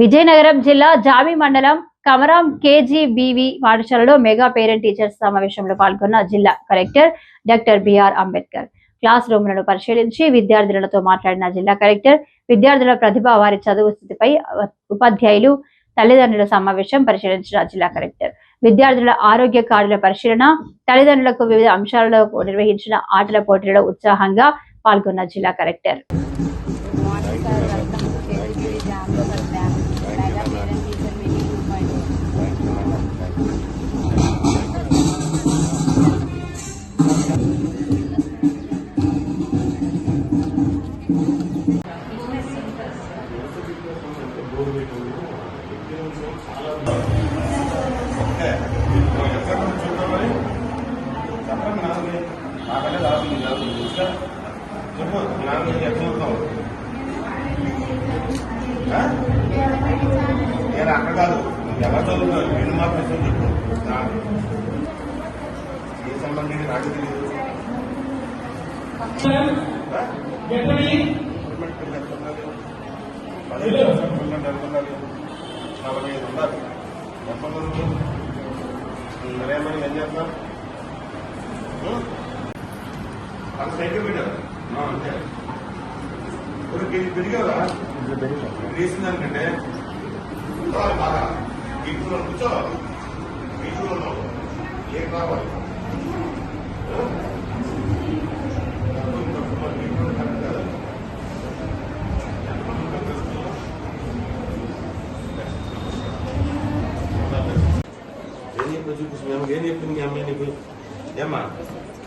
విజయనగరం జిల్లా జామి మండలం కమరాం కేజీబీవి పాఠశాలలో మెగా పేరెంట్ టీచర్స్ సమావేశంలో పాల్గొన్న జిల్లా collector doctor BR Ambedkar. Class రూమ్లను పరిశీలించి విద్యార్థులతో మాట్లాడిన జిల్లా కలెక్టర్ విద్యార్థుల ప్రతిభ వారి చదువు స్థితిపై ఉపాధ్యాయులు తల్లిదండ్రుల సమావేశం పరిశీలించిన జిల్లా కలెక్టర్. విద్యార్థుల ఆరోగ్య కార్డుల పరిశీలన తల్లిదండ్రులకు వివిధ అంశాలలో నిర్వహించిన ఆటల పోటీలలో ఉత్సాహంగా పాల్గొన్న జిల్లా కలెక్టర్. చెప్పు ఎట్లా చదువుతావు నేను అక్కడ కాదు ఎలా చదువుతావు నేను మాత్రం ఇష్టం చెప్పు నాకు ఏ సంబంధించి నాకు తెలియదు పిల్లలు పదిహేను ఉండాలి? నలభై ఉండాలి ఎంతమంది మరేమని ఏం చేస్తాం సైకిల్ పెరిగారా వేసిన దానికంటే కూర్చోవాలి బాగా కూర్చో కూర్చో కూర్చో ఉన్నావు ఏం కావాలి ఏం చెప్పి చూపిస్తు మేము ఏం చెప్పింది మీ అమ్మాయి నీకు ఏమ్మా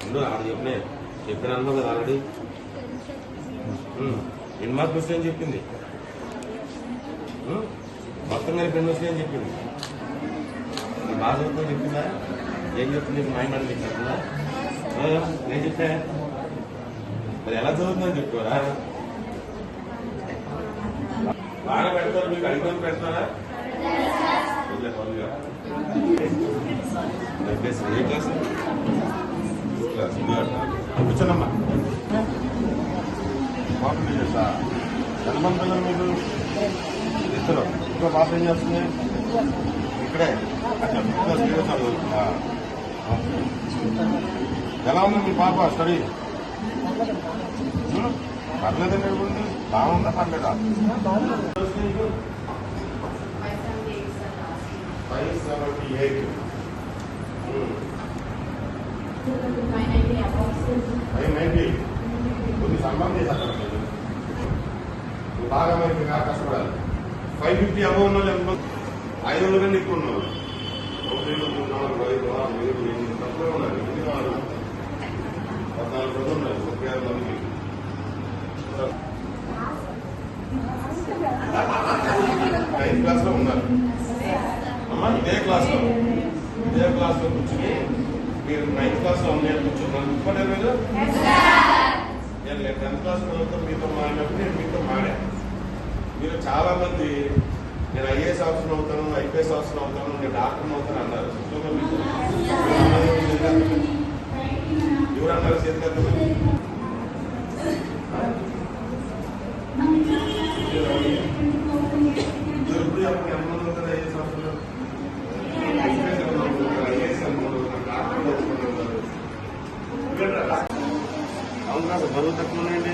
ఉండు ఆడ చెప్పినే చెప్పిన అన్నావు కదా ఆల్రెడీ ఎన్ని మార్కులు వస్తాయని చెప్పింది మొత్తం కలిపి ఎన్ని వస్తాయని చెప్పింది నీ బాధ అవుతుందని చెప్పిందా ఏం చెప్తుంది నీకు మైండ్ నేను చెప్పా మరి ఎలా చదువుతుందని చెప్తారా బాగా పెడతారు మీకు అడిగిన పెడతారా ఏ క్లాస్ క్లాస్ కూర్చోనమ్మా పాప చేస్తా ఎంతమంది పిల్లలు మీకు ఇద్దరు ఇంకో పాప ఏం చేస్తుంది? ఇక్కడే. ఎలా ఉంది మీ పాప స్టడీ? పర్లేదండి ఇవ్వండి బాగుందా పర్లేదా? Five seventy eight five ninety కొన్ని సంబంధం చేశారు బాగా మనకి కష్టపడాలి ఫైవ్ ఫిఫ్టీ అబౌ ఉన్న ఐదు వందల కన్నా ఎక్కువ ఉన్నారు ఒకటి రెండు మూడు నాలుగు ఐదు ఆరు ఏడు ఎనిమిది తక్కువ ఉన్నారు. ఎన్ని వాళ్ళు పద్నాలుగు రోజులు ఉన్నారు. ముప్పై ఆరు మందికి. నైన్త్ క్లాస్లో ఉన్నారు. అమ్మా ఇదే క్లాస్లో. ఇదే క్లాస్లో కూర్చుని మీరు నైన్త్ క్లాస్లో ఉన్నాయి కూర్చున్నారు. కూర్చోండి మీరు నేను టెన్త్ క్లాస్ చదువుతూ మీతో మాడినప్పుడు నేను మీతో మాడా మీరు చాలా మంది నేను ఐఏఎస్ ఆఫీసర్ అవుతాను ఐపీఎస్ ఆఫీసర్ అవుతాను నేను డాక్టర్ అవుతాను అన్నారు చూడండి మీకు. ఎవరు అన్నారు చేతికత్తమని ఎప్పుడు చెప్పండి ఎంతమంది అవుతారు ఐఏఎస్ ఆఫీసర్ ఐపీఎస్ అవుతారు ఐఏఎస్ అనుకుంటారు డాక్టర్ అవుతున్నారు అవును కాదు బరువు తక్కువ ఉన్నాయండి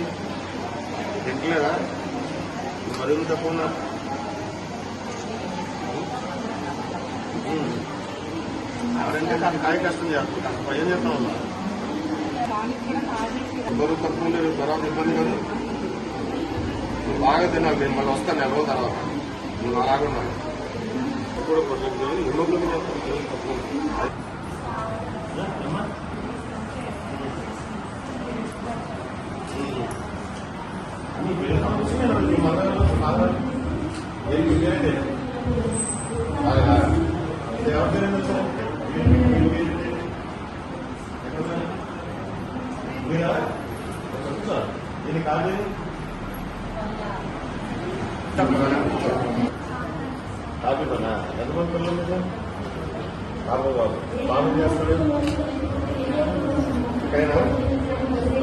తింటలేదా? బరువు తక్కువ ఉన్నా ఎవరంటే అది కాయ కష్టం చేస్తాను భయం చేస్తా ఉన్నా బరువు తక్కువ ఉండేది తర్వాత ఇబ్బంది కాదు. నువ్వు బాగా తినాలి. నేను మళ్ళీ వస్తాను నెల రోజుల తర్వాత. నువ్వు అలాగున్నాను ఇప్పుడు హిమోగ్లోబిన్ చేస్తాను తక్కువ అమ్మా అన్ని వేరే అవసరమే లేదు. మీ మదర్ ఫాదర్ ఏం మిగిలింది? బాగా. ఇది ఎవరి పేరు ఏంటి సార్? మీ- మీ- మీ పేరు ఏంటి? ఎక్కడ ఉన్నారు? మీరా? ఒకసారి కూర్చో. దీన్ని కాల్ చేయి. కాపీ పనా ఎంతమంది పిల్లలు మీకు బాబు బాబు బాబు ఏం చేస్తాడు ఇక్కడేనా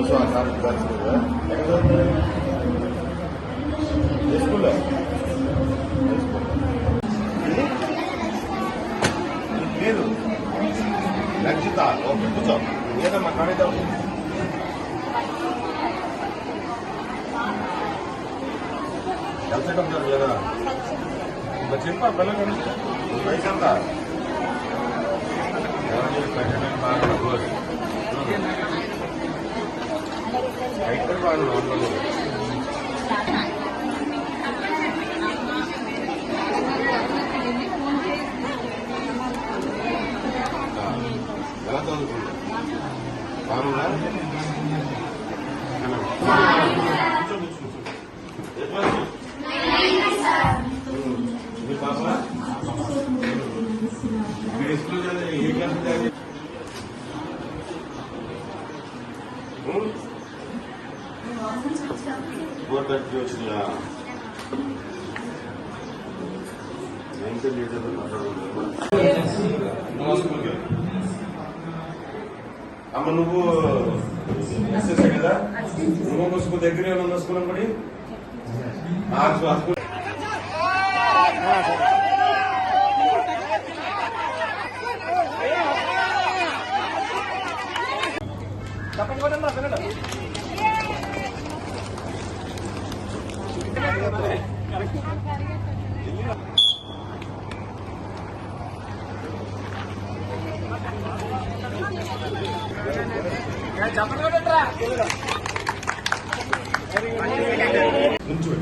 సో ఆ సార్ కలిసిందా ఎక్కడ చదువుతాడు ఏ స్కూల్లో ఏ స్కూల్ రంజిత ఓకే కూర్చో ఏదో మాట్లాడేద్దాం కలిసేటం జరగలేదా ఇంకా చెప్పా పిల్లలు వయసు ఎంత ఎవరు పెట్టడం బాగా గుడ్ అయితే బాగా ఉండదు ఎలా చదువుకుంటా బాగుందా కూర్చో, కూర్చో, కూర్చో. ఏ క్లాసు? మీ పాప మీరు స్కూల్ చదివి ఏ క్లాస్ చదివి ఫోర్ థర్టీ అమ్మ నువ్వు ఎస్ఎస్ఏ కదా? నువ్వు ఒక స్కూల్ ఉన్న స్కూల్ అనుకోండి ఆ స్కూల్. ఆ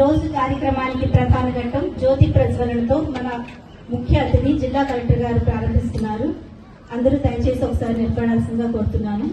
రోజు కార్యక్రమానికి ప్రధాన ఘట్టం జ్యోతి ప్రజ్వలనతో మన ముఖ్య అతిథి జిల్లా కలెక్టర్ గారు ప్రారంభిస్తున్నారు. అందరూ దయచేసి ఒకసారి నిలబడాల్సిందిగా కోరుతున్నాను.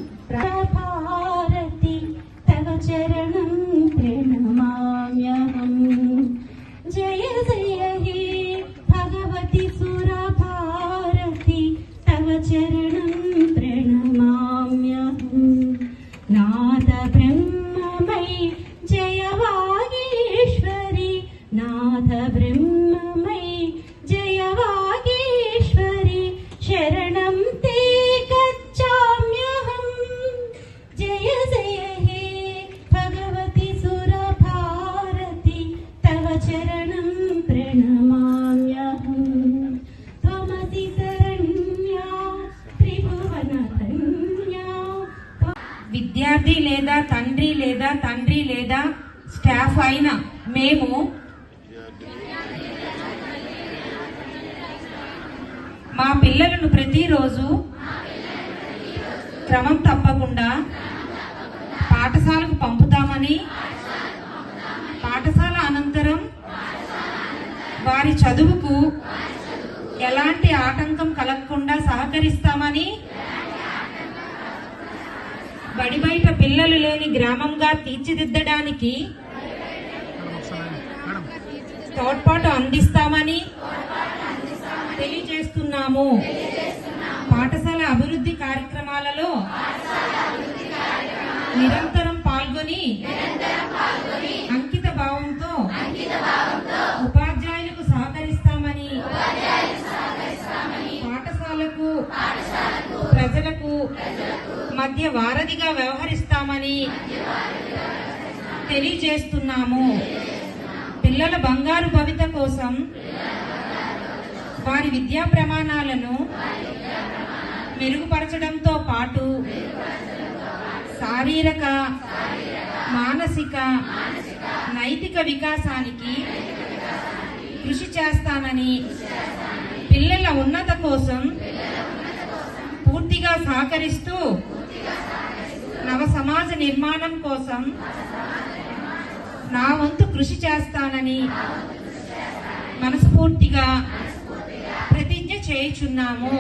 పైన మేము మా పిల్లలను ప్రతిరోజు క్రమం తప్పకుండా పాఠశాలకు పంపుతామని పాఠశాల అనంతరం వారి చదువుకు ఎలాంటి ఆటంకం కలగకుండా సహకరిస్తామని బడి బయట పిల్లలు లేని గ్రామంగా తీర్చిదిద్దడానికి తోడ్పాటు అందిస్తామని తెలియజేస్తున్నాము. పాఠశాల అభివృద్ధి కార్యక్రమాలలో నిరంతరం పాల్గొని అంకిత భావంతో ఉపాధ్యాయులకు సహకరిస్తామని పాఠశాలకు ప్రజలకు మధ్య వారధిగా వ్యవహరిస్తామని తెలియజేస్తున్నాము. పిల్లల బంగారు భవిత కోసం వారి విద్యా ప్రమాణాలను మెరుగుపరచడంతో పాటు శారీరక మానసిక నైతిక వికాసానికి కృషి చేస్తానని పిల్లల ఉన్నత కోసం పూర్తిగా సహకరిస్తూ నవ సమాజ నిర్మాణం కోసం నా వంతు కృషి చేస్తానని మనస్ఫూర్తిగా ప్రతిజ్ఞ చేయుచున్నాము.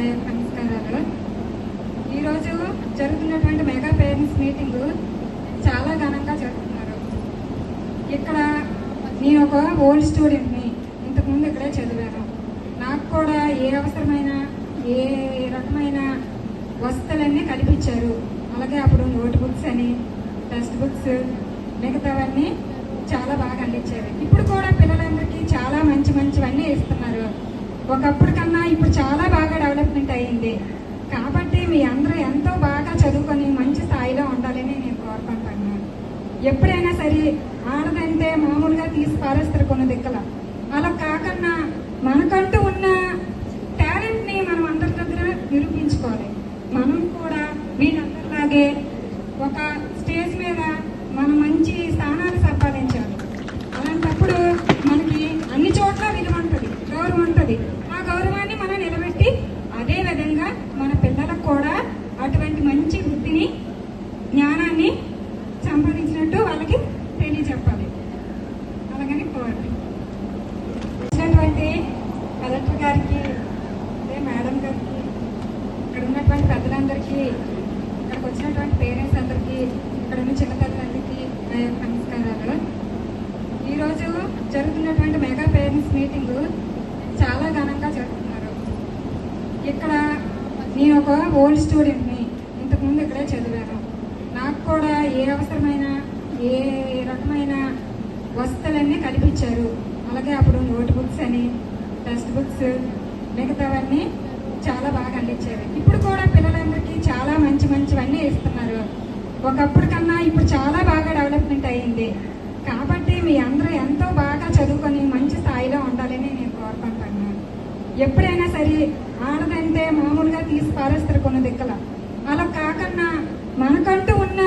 నమస్కారాలు ఈరోజు జరుగుతున్నటువంటి మెగా పేరెంట్స్ మీటింగ్ చాలా ఘనంగా జరుగుతున్నారు ఇక్కడ నేను ఒక ఓల్డ్ స్టూడెంట్ని ఇంతకుముందు ఇక్కడే చదివాను. నాకు కూడా ఏ అవసరమైన ఏ రకమైన వస్తువులన్నీ కల్పించారు. అలాగే అప్పుడు నోట్ బుక్స్ అని టెక్స్ట్ బుక్స్ మిగతావన్నీ చాలా బాగా అందించారు. ఇప్పుడు కూడా పిల్లలందరికీ చాలా మంచి మంచివన్నీ ఇస్తున్నారు. ఒకప్పుడు కన్నా ఇప్పుడు చాలా బాగా డెవలప్మెంట్ అయ్యింది కాబట్టి మీ అందరూ ఎంతో బాగా చదువుకొని మంచి స్థాయిలో ఉండాలని నేను కోరుకుంటున్నాను. ఎప్పుడైనా సరే ఆడదంటే మామూలుగా తీసి పారేస్తారు కొన్ని దిక్కల. అలా కాకుండా మనకంటూ ఉన్న టాలెంట్ని మనం అందరి దగ్గర నిరూపించుకోవాలి. మనం కూడా వీళ్ళందరిలాగే ఒక స్టేజ్ మీద మనం మంచి స్థానాలు సంపాదించాలి అలాంటప్పుడు మనకి అన్ని చోట్ల విలువ ఉంటుంది గౌరవం ఉంటుంది ఆ గౌరవాన్ని మనం నిలబెట్టి అదే విధంగా మన పిల్లలకు కూడా అటువంటి మంచి వృత్తిని జ్ఞానాన్ని సంపాదించినట్టు వాళ్ళకి తెలియజెప్పాలి అలాగని కోరండి వచ్చినటువంటి కలెక్టర్ గారికి అదే మేడం గారికి ఇక్కడ ఉన్నటువంటి పెద్దలందరికీ ఇక్కడికి వచ్చినటువంటి పేరెంట్స్ అందరికీ ఇక్కడ ఉన్న చిన్నతల్లందరికీ నా యొక్క నమస్కారాలు ఈరోజు జరుగుతున్నటువంటి మెగా పేరెంట్స్ మీటింగ్ చాలా ఘనంగా జరుగుతున్నారు ఇక్కడ నేను ఒక ఓల్డ్ స్టూడెంట్ని ఇంతకుముందు ఇక్కడే చదివాను నాకు కూడా ఏ అవసరమైన ఏ రకమైన వసతులన్నీ కల్పించారు అలాగే అప్పుడు నోట్ బుక్స్ అని టెక్స్ట్ బుక్స్ మిగతావన్నీ చాలా బాగా అందించారు ఇప్పుడు కూడా పిల్లలందరికీ చాలా మంచి మంచివన్నీ ఇస్తున్నారు ఒకప్పుడు కన్నా ఇప్పుడు చాలా బాగా డెవలప్మెంట్ అయ్యింది కాబట్టి మీ అందరూ ఎంతో బాగా చదువుకొని మంచి స్థాయిలో ఉండాలని నేను కోరుకుంటున్నాను. ఎప్పుడైనా సరే ఆడదంటే మామూలుగా తీసి పారేస్తారు కొన్ని దిక్కల. అలా కాకుండా మనకంటూ ఉన్న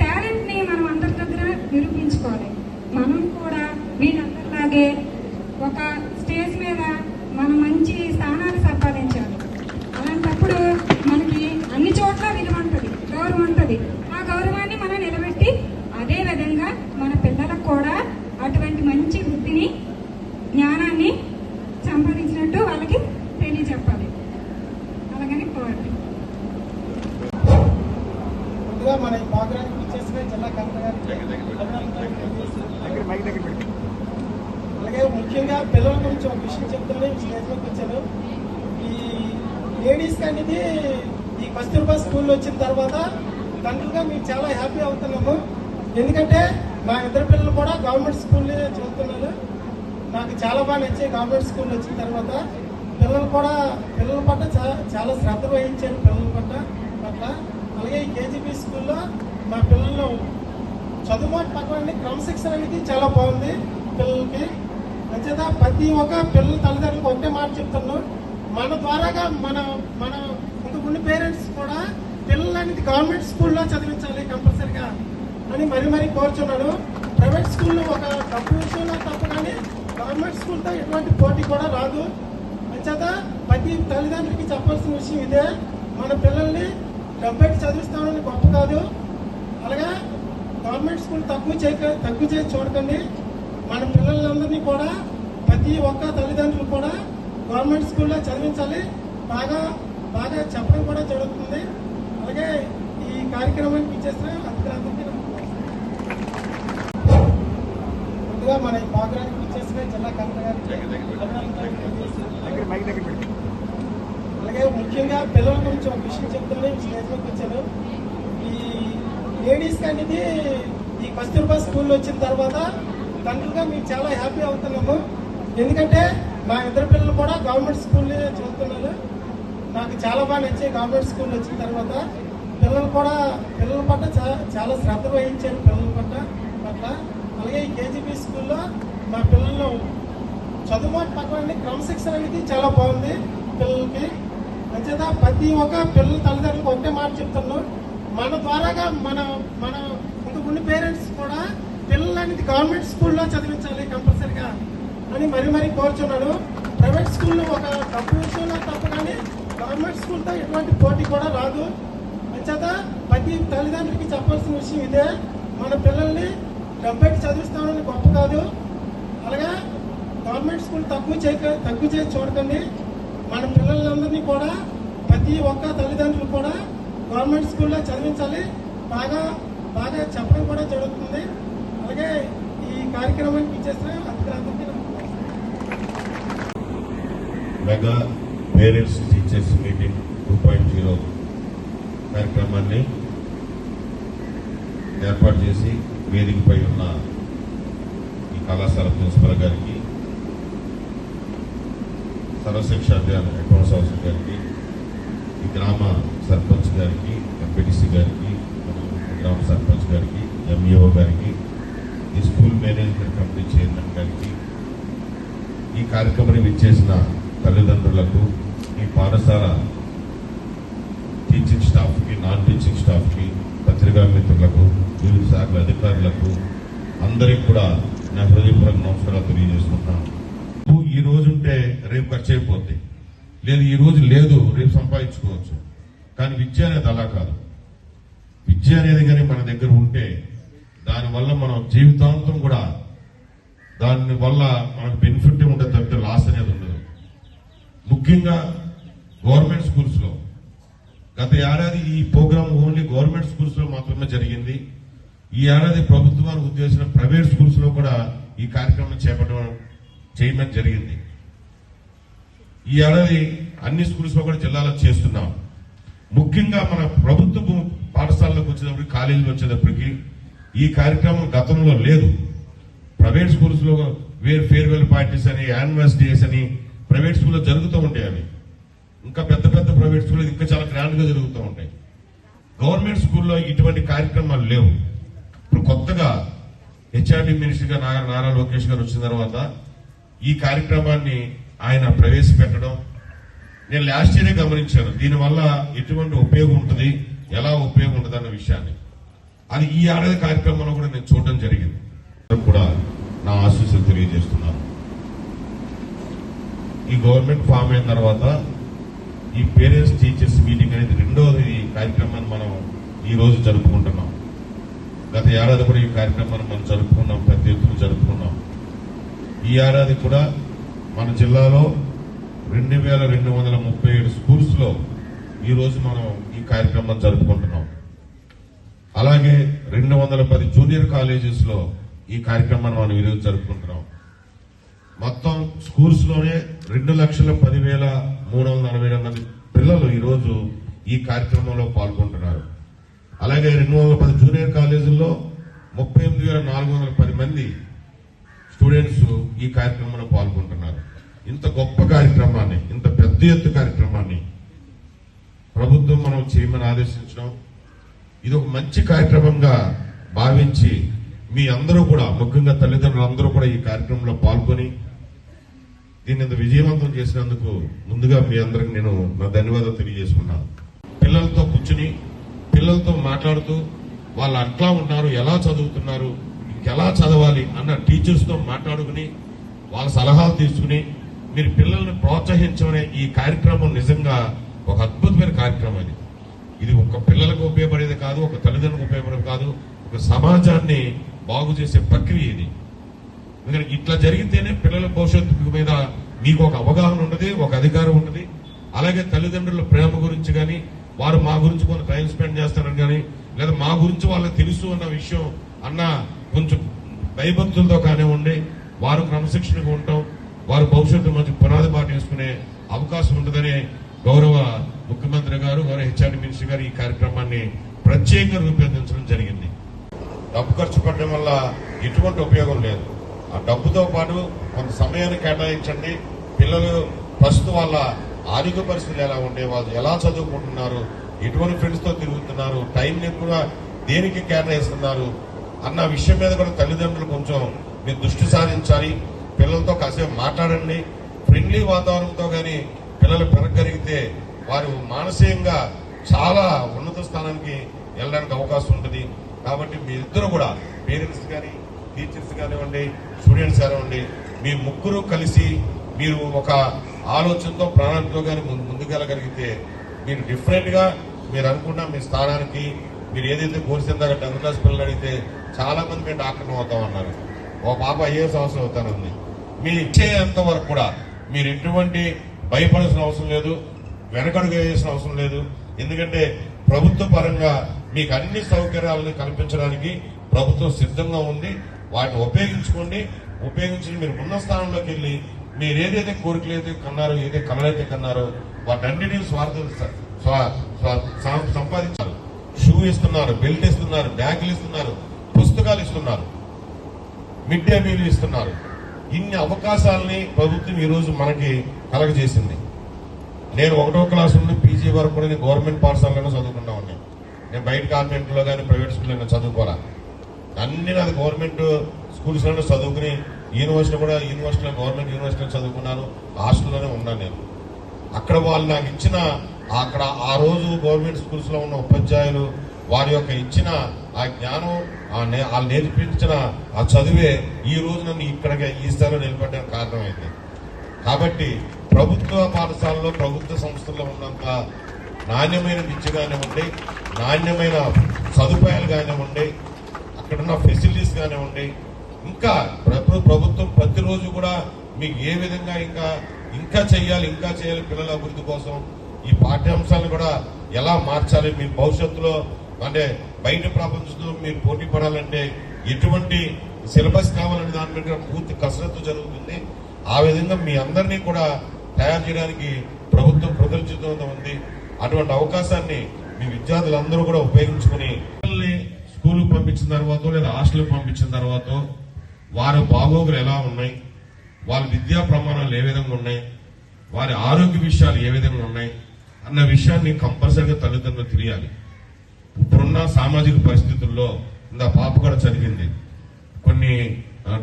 టాలెంట్ని మనం అందరి దగ్గర నిరూపించుకోవాలి మనం కూడా వీళ్ళందరిలాగే ఒక స్టేజ్ మీద మనం మంచి స్థానాలు సంపాదించాలి అలాంటప్పుడు మనకి అన్ని చోట్ల విలువ ఉంటుంది గౌరవం ఉంటుంది ఆ గౌరవాన్ని మనం నిలబెట్టి అదే విధంగా మన పిల్లలకు కూడా అటువంటి మంచి వృత్తిని జ్ఞానాన్ని సంపాదించినట్టు వాళ్ళకి తెలియజెప్పాలి అలాగని కోరండి ముందుగా మన ఈ ప్రోగ్రాంకి ఇచ్చేసిన జిల్లా కలెక్టర్ గారికి దగ్గర మైక్ దగ్గర పెట్టి అలాగే ముఖ్యంగా పిల్లల గురించి ఒక విషయం చెప్తాను ఈ స్టేజ్ వచ్చాను ఈ లేడీస్ అనేది ఈ కస్తూర్బా స్కూల్ వచ్చిన తర్వాత తండ్రిగా మేము చాలా హ్యాపీ అవుతున్నాము. ఎందుకంటే మా ఇద్దరు పిల్లలు కూడా గవర్నమెంట్ స్కూల్లో చదువుతున్నారు. నాకు చాలా బాగా నచ్చే గవర్నమెంట్ స్కూల్ వచ్చిన తర్వాత. పిల్లలు కూడా పిల్లల పట్ల చాలా చాలా శ్రద్ధ వహించారు పిల్లల పట్ల పట్ల. అలాగే ఈ కేజీబీ స్కూల్లో మా పిల్లలు చదువు మాట పక్కన క్రమశిక్షణ అనేది చాలా బాగుంది పిల్లలకి. అంచేత ప్రతి ఒక్క పిల్లల తల్లిదండ్రులకు ఒకటే మాట చెప్తున్నాను. మన ద్వారాగా మన మన ఇంతకుముందు పేరెంట్స్ కూడా పిల్లలనేది గవర్నమెంట్ స్కూల్లో చదివించాలి కంపల్సరిగా అని మరీ మరీ కోరుచున్నాను. ప్రైవేట్ స్కూల్లో ఒక డబ్బు విషయంలో తప్ప కానీ గవర్నమెంట్ స్కూల్తో ఎటువంటి పోటీ కూడా రాదు. అంచేత ప్రతి తల్లిదండ్రులకి చెప్పాల్సిన విషయం ఇదే. మన పిల్లల్ని డబ్బెట్టి చదివిస్తామని గొప్ప కాదు. అలాగే గవర్నమెంట్ స్కూల్ తక్కువ చేయక తక్కువ చేసి చూడకండి. మన పిల్లలందరినీ కూడా ప్రతి ఒక్క తల్లిదండ్రులు కూడా గవర్నమెంట్ స్కూల్లో చదివించాలి. బాగా బాగా చెప్పడం కూడా జరుగుతుంది. అలాగే ఈ కార్యక్రమానికి ఇచ్చేసిన నమస్కారం. ముందుగా మన ఈ ప్రోగ్రాంకి ఇచ్చేసిన జిల్లా కలెక్టర్ గారికి అలాగే ముఖ్యంగా పిల్లల గురించి ఒక విషయం చెప్తాను ఈ స్టేజ్ మీదకి వచ్చాను. ఈ లేడీస్ అనేది ఈ కస్తూర్బా స్కూల్ వచ్చిన తర్వాత తండ్రిగా మేము చాలా హ్యాపీ అవుతున్నాము. ఎందుకంటే మా ఇద్దరు పిల్లలు కూడా గవర్నమెంట్ స్కూల్లో చదువుతున్నారు. నాకు చాలా బాగా నచ్చాయి గవర్నమెంట్ స్కూల్ వచ్చిన తర్వాత. పిల్లలు కూడా పిల్లల పట్ల చాలా శ్రద్ధ వహించారు పిల్లల పట్ల పట్ల. అలాగే ఈ కేజీబీ స్కూల్లో మా పిల్లలు చదువు మాట పక్కన క్రమశిక్షణ అనేది చాలా బాగుంది పిల్లలకి. అంచేత ప్రతి ఒక్క పిల్లల తల్లిదండ్రులకు ఒకటే మాట చెప్తున్నాను. మన ద్వారాగా మన మన ఇంకొన్ని పేరెంట్స్ కూడా పిల్లలు అనేది గవర్నమెంట్ స్కూల్లో చదివించాలి కంపల్సరిగా అని మరీ మరీ కోరుచున్నాను. ప్రైవేట్ స్కూల్లో ఒక డబ్బు విషయంలో తప్ప కానీ గవర్నమెంట్ స్కూల్తో ఎటువంటి పోటీ కూడా రాదు. అంచేత ప్రతి తల్లిదండ్రులకి చెప్పాల్సిన విషయం ఇదే. మన పిల్లల్ని డబ్బెట్టి చదివిస్తామని గొప్ప కాదు. అలాగే గవర్నమెంట్ స్కూల్ తక్కువ చేయక తక్కువ చేసి చూడకండి. మన పిల్లలందరినీ కూడా ప్రతి ఒక్క తల్లిదండ్రులు కూడా గవర్నమెంట్ స్కూల్లో చదివించాలి. బాగా బాగా చెప్పడం కూడా జరుగుతుంది. అలాగే ఈ కార్యక్రమానికి mega parents teachers meeting two point zero కార్యక్రమాన్ని ఏర్పాటు చేసి వేదికపై ఉన్న ఈ కళాశాల ప్రిన్సిపల్ గారికి సర్వశిక్ష అభియాన్ అకౌంట్స్ ఆఫీసర్ గారికి ఈ గ్రామ సర్పంచ్ గారికి ఎంపీటీసీ గారికి గ్రామ సర్పంచ్ గారికి ఎంఈఓ గారికి ఈ స్కూల్ మేనేజ్మెంట్ కమిటీ చైర్మన్ గారికి ఈ కార్యక్రమాన్ని విచ్చేసిన తల్లిదండ్రులకు ఈ పాఠశాల టీచింగ్ స్టాఫ్కి నాన్ టీచింగ్ స్టాఫ్కి పత్రికా మిత్రులకు వివిధ శాఖల అధికారులకు అందరికి కూడా నా హృదయపూర్వక నమస్కారాలు తెలియజేసుకుంటున్నాను ఈ రోజు ఉంటే రేపు ఖర్చు అయిపోద్ది. లేదు ఈ రోజు లేదు రేపు సంపాదించుకోవచ్చు. కానీ విద్య అనేది అలా కాదు. విద్య అనేది కానీ మన దగ్గర ఉంటే దానివల్ల మనం జీవితాంతం కూడా దాని వల్ల మనకు బెనిఫిట్ ఉంటుంది తప్పితే లాస్ అనేది ఉండదు. ముఖ్యంగా గవర్నమెంట్ స్కూల్స్లో గత ఏడాది ఈ ప్రోగ్రామ్ ఓన్లీ గవర్నమెంట్ స్కూల్స్లో మాత్రమే జరిగింది. ఈ ఏడాది ప్రభుత్వానికి ఉద్దేశించిన ప్రైవేట్ స్కూల్స్లో కూడా ఈ కార్యక్రమం చేపట్టడం చేయడం జరిగింది. ఈ ఏడాది అన్ని స్కూల్స్లో కూడా జిల్లాలో చేస్తున్నాం. ముఖ్యంగా మన ప్రభుత్వ పాఠశాలలోకి వచ్చేటప్పటికి కాలేజీలు వచ్చేటప్పటికి ఈ కార్యక్రమం గతంలో లేదు. ప్రైవేట్ స్కూల్స్లో వేర్ ఫేర్వెల్ పార్టీస్ అని యాన్యువల్ డేస్ అని ప్రైవేట్ స్కూల్లో జరుగుతూ ఉంటాయి అవి. ఇంకా పెద్ద పెద్ద ప్రైవేట్ స్కూల్లో ఇంకా చాలా గ్రాండ్గా జరుగుతూ ఉంటాయి. గవర్నమెంట్ స్కూల్లో ఇటువంటి కార్యక్రమాలు లేవు. ఇప్పుడు కొత్తగా హెచ్ఆర్డి మినిస్టర్గా నారా నారా లోకేష్ గారు వచ్చిన తర్వాత ఈ కార్యక్రమాన్ని ఆయన ప్రవేశపెట్టడం నేను లాస్ట్ ఇయరే గమనించాను. దీనివల్ల ఎటువంటి ఉపయోగం ఉంటుంది? ఎలా ఉపయోగం ఉంటుంది అన్న విషయాన్ని. అది ఈ ఏడాది కార్యక్రమంలో కూడా నేను చూడడం జరిగింది. కూడా నా ఆశీస్సులు తెలియజేస్తున్నాను ఈ గవర్నమెంట్ ఫామ్ అయిన తర్వాత ఈ పేరెంట్స్ టీచర్స్ మీటింగ్ అనేది రెండోది కార్యక్రమాన్ని మనం ఈ రోజు జరుపుకుంటున్నాం. గత ఏడాది కూడా ఈ కార్యక్రమాన్ని మనం జరుపుకున్నాం పెద్ద ఎత్తున జరుపుకున్నాం. ఈ ఏడాది కూడా మన జిల్లాలో రెండు వేల రెండు వందల ముప్పై ఏడు స్కూల్స్లో మనం ఈ కార్యక్రమం జరుపుకుంటున్నాం. అలాగే రెండు వందల పది జూనియర్ కాలేజెస్లో ఈ కార్యక్రమాన్ని మనం ఈరోజు జరుపుకుంటున్నాం. మొత్తం స్కూల్స్లోనే రెండు లక్షల పదివేల మూడు వందల నలభై రెండు మంది పిల్లలు ఈరోజు ఈ కార్యక్రమంలో పాల్గొంటున్నారు. అలాగే రెండు వందల పది జూనియర్ కాలేజీల్లో ముప్పై ఎనిమిది వేల నాలుగు వందల పది మంది స్టూడెంట్స్ ఈ కార్యక్రమంలో పాల్గొంటున్నారు. ఇంత గొప్ప కార్యక్రమాన్ని ఇంత పెద్ద ఎత్తు కార్యక్రమాన్ని ప్రభుత్వం మనం చేయమని ఆదేశించడం ఇది ఒక మంచి కార్యక్రమంగా భావించి మీ అందరూ కూడా ముఖ్యంగా తల్లిదండ్రులు అందరూ కూడా ఈ కార్యక్రమంలో పాల్గొని దీన్ని ఇంత విజయవంతం చేసినందుకు ముందుగా మీ అందరికి నేను నా ధన్యవాదాలు తెలియజేసుకున్నాను. పిల్లలతో కూర్చుని పిల్లలతో మాట్లాడుతూ వాళ్ళు అట్లా ఉన్నారు ఎలా చదువుతున్నారు ఇంకెలా చదవాలి అన్న టీచర్స్తో మాట్లాడుకుని వాళ్ళ సలహాలు తీసుకుని మీరు పిల్లల్ని ప్రోత్సహించమనే ఈ కార్యక్రమం నిజంగా ఒక అద్భుతమైన కార్యక్రమం అది. ఇది ఒక పిల్లలకు ఉపయోగపడేది కాదు ఒక తల్లిదండ్రులకు ఉపయోగపడేది కాదు ఒక సమాజాన్ని బాగు చేసే ప్రక్రియ ఇది. ఎందుకంటే ఇట్లా జరిగితేనే పిల్లల భవిష్యత్తు మీద మీకు ఒక అవగాహన ఉండదు ఒక అధికారం ఉండదు. అలాగే తల్లిదండ్రుల ప్రేమ గురించి కానీ వారు మా గురించి కొంత టైం స్పెండ్ చేస్తారని కానీ లేదా మా గురించి వాళ్ళకి తెలుసు అన్న విషయం అన్న కొంచెం భయభక్తులతో కానివ్వండి వారు క్రమశిక్షణగా ఉంటాం వారు భవిష్యత్తు మంచి పునాది బాట వేసుకునే అవకాశం ఉండదని గౌరవ ముఖ్యమంత్రి గారు గౌరవ హెచ్ఆర్డి మినిస్టర్ గారు ఈ కార్యక్రమాన్ని ప్రత్యేకంగా రూపొందించడం జరిగింది. డబ్బు ఖర్చు పెట్టడం వల్ల ఎటువంటి ఉపయోగం లేదు. ఆ డబ్బుతో పాటు కొంత సమయాన్ని కేటాయించండి. పిల్లలు ప్రస్తుతం వాళ్ళ ఆరోగ్య పరిస్థితులు ఎలా ఉండే వాళ్ళు ఎలా చదువుకుంటున్నారు ఎటువంటి ఫ్రెండ్స్తో తిరుగుతున్నారు టైంని కూడా దేనికి కేటాయిస్తున్నారు అన్న విషయం మీద కూడా తల్లిదండ్రులు కొంచెం మీరు దృష్టి సారించాలి. పిల్లలతో కాసేపు మాట్లాడండి. ఫ్రెండ్లీ వాతావరణంతో కానీ పిల్లలు పెరగలిగితే వారు మానసికంగా చాలా ఉన్నత స్థానానికి వెళ్ళడానికి అవకాశం ఉంటుంది. కాబట్టి మీ ఇద్దరు కూడా పేరెంట్స్ కానీ టీచర్స్ కానివ్వండి స్టూడెంట్స్ కానివ్వండి మీ ముగ్గురు కలిసి మీరు ఒక ఆలోచనతో ప్రాణాలతో కానీ ముందుకెళ్ళగలిగితే మీరు డిఫరెంట్గా మీరు అనుకున్న మీ స్థానానికి మీరు ఏదైతే కోర్సిందాక టెన్త్ క్లాస్ పిల్లలు అడిగితే చాలామంది మేము డాక్టర్ అవుతాం అన్నారు. ఓ పాప ఐఏఎస్ అవసరం అవుతానంది. మీ ఇచ్చేంత వరకు కూడా మీరు ఎటువంటి భయపడాల్సిన అవసరం లేదు వెనకడుగు వేయాల్సిన అవసరం లేదు. ఎందుకంటే ప్రభుత్వ పరంగా మీకు అన్ని సౌకర్యాలను కల్పించడానికి ప్రభుత్వం సిద్ధంగా ఉంది. వాటిని ఉపయోగించుకోండి. ఉపయోగించి మీరు ఉన్న స్థానంలోకి వెళ్ళి మీరు ఏదైతే కోరికలు అయితే కన్నారో ఏదైతే కళలైతే కన్నారో వాటన్నిటిని స్వార్థ స్వా- సంపాదించారు షూ ఇస్తున్నారు బెల్ట్ ఇస్తున్నారు బ్యాగులు ఇస్తున్నారు పుస్తకాలు ఇస్తున్నారు మిడ్ డే మీల్ ఇస్తున్నారు. ఇన్ని అవకాశాలని ప్రభుత్వం ఈరోజు మనకి కలగజేసింది. నేను ఒకటో క్లాస్ నుండి పీజీ వరకు కూడా నేను గవర్నమెంట్ పాఠశాలలోనే చదువుకున్నా ఉన్నాను నేను బయట కాన్వెంట్లో కానీ ప్రైవేట్ స్కూల్లో నేను చదువుకోరా అన్ని నాది గవర్నమెంట్ స్కూల్స్లోనే చదువుకుని యూనివర్సిటీ కూడా యూనివర్సిటీలో గవర్నమెంట్ యూనివర్సిటీలో చదువుకున్నాను. హాస్టల్లోనే ఉన్నాను నేను. అక్కడ వాళ్ళు నాకు ఇచ్చిన అక్కడ ఆ రోజు గవర్నమెంట్ స్కూల్స్లో ఉన్న ఉపాధ్యాయులు వారి యొక్క ఇచ్చిన ఆ జ్ఞానం ఆ నే- వాళ్ళు నేర్పించిన ఆ చదివే ఈ రోజు నన్ను ఇక్కడ ఈ స్థాయిలో నిలబడడానికి కారణమైంది. కాబట్టి ప్రభుత్వ పాఠశాలలో ప్రభుత్వ సంస్థల్లో ఉన్నంత నాణ్యమైన విద్య కానివ్వండి నాణ్యమైన సదుపాయాలు కానివ్వండి అక్కడున్న ఫెసిలిటీస్ కానివ్వండి ఇంకా ప్రభు- ప్రభుత్వం ప్రతిరోజు కూడా మీకు ఏ విధంగా ఇంకా ఇంకా చేయాలి ఇంకా చేయాలి పిల్లల అభివృద్ధి కోసం ఈ పాఠ్యాంశాలను కూడా ఎలా మార్చాలి మీ భవిష్యత్తులో అంటే బయట ప్రపంచంతో మీరు పోటీ పడాలంటే ఎటువంటి సిలబస్ కావాలనే దాని మీద పూర్తి కసరత్తు జరుగుతుంది. ఆ విధంగా మీ అందరినీ కూడా తయారు చేయడానికి ప్రభుత్వం ప్రదర్శితం ఉంది. అటువంటి అవకాశాన్ని మీ విద్యార్థులందరూ కూడా ఉపయోగించుకుని పిల్లల్ని స్కూల్కి పంపించిన తర్వాత లేదా హాస్టల్కి పంపించిన తర్వాత వారి బాగోగులు ఎలా ఉన్నాయి? వాళ్ళ విద్యా ప్రమాణాలు ఏ విధంగా ఉన్నాయి? వారి ఆరోగ్య విషయాలు ఏ విధంగా ఉన్నాయి? అన్న విషయాన్ని కంపల్సరిగా తల్లిదండ్రులు తెలియాలి. ఇప్పుడున్న సామాజిక పరిస్థితుల్లో ఇందా పాప కూడా చదివింది కొన్ని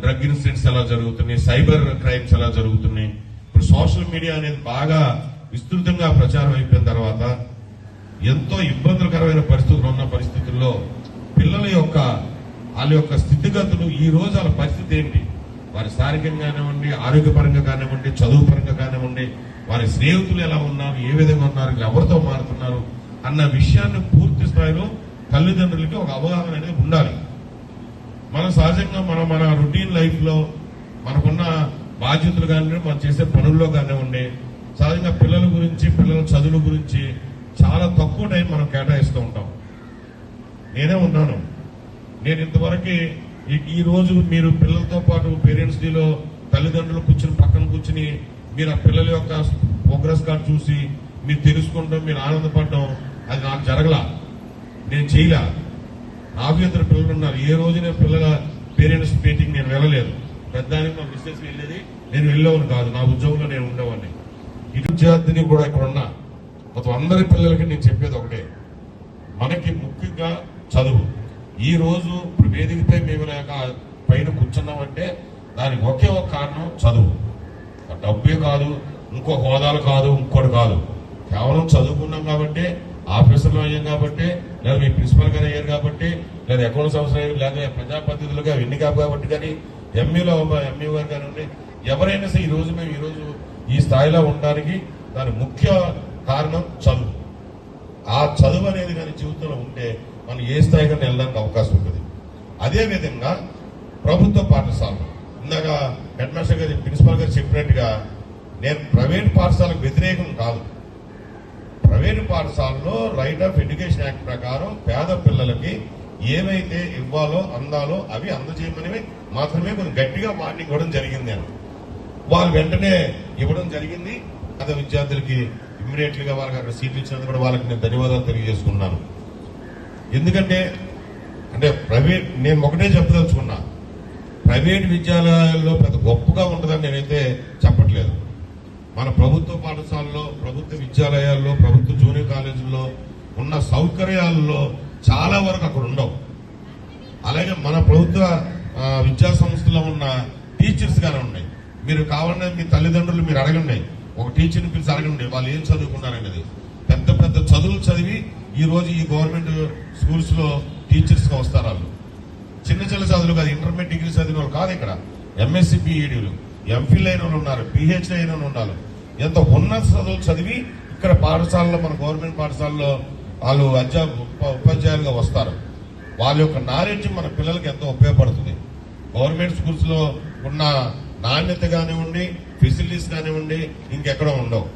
డ్రగ్ ఇన్సిడెంట్స్ ఎలా జరుగుతున్నాయి సైబర్ క్రైమ్స్ ఎలా జరుగుతున్నాయి. ఇప్పుడు సోషల్ మీడియా అనేది బాగా విస్తృతంగా ప్రచారం అయిపోయిన తర్వాత ఎంతో ఇబ్బందులకరమైన పరిస్థితులు ఉన్న పరిస్థితుల్లో పిల్లల యొక్క వాళ్ళ యొక్క స్థితిగతులు ఈ రోజు వాళ్ళ పరిస్థితి ఏంటి? వారి శారీరకంగా కానివ్వండి ఆరోగ్యపరంగా కానివ్వండి చదువు పరంగా కానివ్వండి వారి స్నేహితులు ఎలా ఉన్నారు ఏ విధంగా ఉన్నారు ఎవరితో మారుతున్నారు అన్న విషయాన్ని పూర్తి స్థాయిలో తల్లిదండ్రులకి ఒక అవగాహన అనేది ఉండాలి. మనం సహజంగా మన మన రొటీన్ లైఫ్లో మనకున్న బాధ్యతలు కానీ మనం చేసే పనుల్లో కానివ్వండి సహజంగా పిల్లల గురించి పిల్లల చదువుల గురించి చాలా తక్కువ టైం మనం కేటాయిస్తూ ఉంటాం. నేనే ఉన్నాను. నేను ఇంతవరకు ఈ- రోజు మీరు పిల్లలతో పాటు పేరెంట్స్ డేలో తల్లిదండ్రులు కూర్చుని పక్కన కూర్చుని మీరు ఆ పిల్లల యొక్క ప్రోగ్రెస్ కార్డ్ చూసి మీరు తెలుసుకుంటాం మీరు ఆనందపడడం అది నాకు జరగల. నేను చేయలే. నాకు ఇద్దరు పిల్లలు ఉన్నారు ఏ రోజు నేను పిల్లల పేరెంట్స్ మీటింగ్ నేను వెళ్ళలేదు. పెద్దానికి మా మిస్సెస్ వెళ్ళేది నేను వెళ్ళేవాను కాదు. నా ఉద్యోగంలో నేను ఉండేవాడిని. ఇటు విద్యార్థిని కూడా ఇక్కడ ఉన్నా. మొత్తం అందరి పిల్లలకి నేను చెప్పేది ఒకటే. మనకి ముఖ్యంగా చదువు. ఈ రోజు ఇప్పుడు వేదికపై మేము లేక పైన కూర్చున్నామంటే దానికి ఒకే ఒక కారణం చదువు. డబ్బే కాదు ఇంకో హోదాలు కాదు ఇంకోటి కాదు. కేవలం చదువుకున్నాం కాబట్టి ఆఫీసర్లు అయ్యాం కాబట్టి లేదా మీ ప్రిన్సిపల్ గారు అయ్యారు కాబట్టి లేదా అకౌంట్స్ అవసరం అయ్యారు లేదా ప్రజాప్రతినిధులుగా ఎన్నిక కాబట్టి కానీ ఎంఈలో ఎంఈ గారు కానివ్వండి ఎవరైనా సరే ఈ రోజు మేము ఈ రోజు ఈ స్థాయిలో ఉండడానికి దాని ముఖ్య కారణం చదువు. ఆ చదువు అనేది కానీ జీవితంలో ఉంటే మనం ఏ స్థాయికి వెళ్ళడానికి అవకాశం ఉంటుంది. అదే విధంగా ప్రభుత్వ పాఠశాలలు. ఇందాక హెడ్ మాస్టర్ గారు ప్రిన్సిపాల్ గారు చెప్పినట్టుగా నేను ప్రైవేట్ పాఠశాలకు వ్యతిరేకం కాదు. ప్రైవేటు పాఠశాలలో రైట్ ఆఫ్ ఎడ్యుకేషన్ యాక్ట్ ప్రకారం పేద పిల్లలకి ఏవైతే ఇవ్వాలో అందాలో అవి అందజేయమని మాత్రమే కొంచెం గట్టిగా వార్నింగ్ ఇవ్వడం జరిగింది అని. వాళ్ళు వెంటనే ఇవ్వడం జరిగింది. అదే విద్యార్థులకి ఇమ్మీడియట్లీగా వాళ్ళకి అక్కడ సీట్లు ఇచ్చినందుకు కూడా వాళ్ళకి నేను ధన్యవాదాలు తెలియజేసుకున్నాను ఎందుకంటే అంటే ప్రైవేట్ నేను ఒకటే చెప్పదలుచుకున్నా. ప్రైవేట్ విద్యాలయాల్లో పెద్ద గొప్పగా ఉంటుందని నేనైతే చెప్పట్లేదు. మన ప్రభుత్వ పాఠశాలలో ప్రభుత్వ విద్యాలయాల్లో ప్రభుత్వ ఉన్న సౌకర్యాల్లో చాలా వరకు అక్కడ ఉండవు. అలాగే మన ప్రభుత్వ విద్యా సంస్థలో ఉన్న టీచర్స్ గానే ఉన్నాయి. మీరు కావాలనే మీ తల్లిదండ్రులు మీరు అడగండి. ఒక టీచర్ని పిలిచి అడగండి వాళ్ళు ఏం చదువుకున్నారనేది. పెద్ద పెద్ద చదువులు చదివి ఈ రోజు ఈ గవర్నమెంట్ స్కూల్స్లో టీచర్స్గా వస్తారు వాళ్ళు. చిన్న చిన్న చదువులు కాదు ఇంటర్మీడియట్ డిగ్రీ చదివిన వాళ్ళు కాదు ఇక్కడ. ఎంఎస్సి పిఈడీలు ఎంఫిల్ అయిన వాళ్ళు ఉన్నారు పిహెచ్డి అయిన వాళ్ళు ఉన్నారు ఎంత ఉన్నత చదువులు చదివి ఇక్కడ పాఠశాలలో మన గవర్నమెంట్ పాఠశాలలో వాళ్ళు అధ్యా ఉపాధ్యాయులుగా వస్తారు. వాళ్ళ యొక్క నాలెడ్జ్ మన పిల్లలకి ఎంతో ఉపయోగపడుతుంది. గవర్నమెంట్ స్కూల్స్లో ఉన్న నాణ్యత కానివ్వండి ఫెసిలిటీస్ కానివ్వండి ఇంకెక్కడ ఉండవు.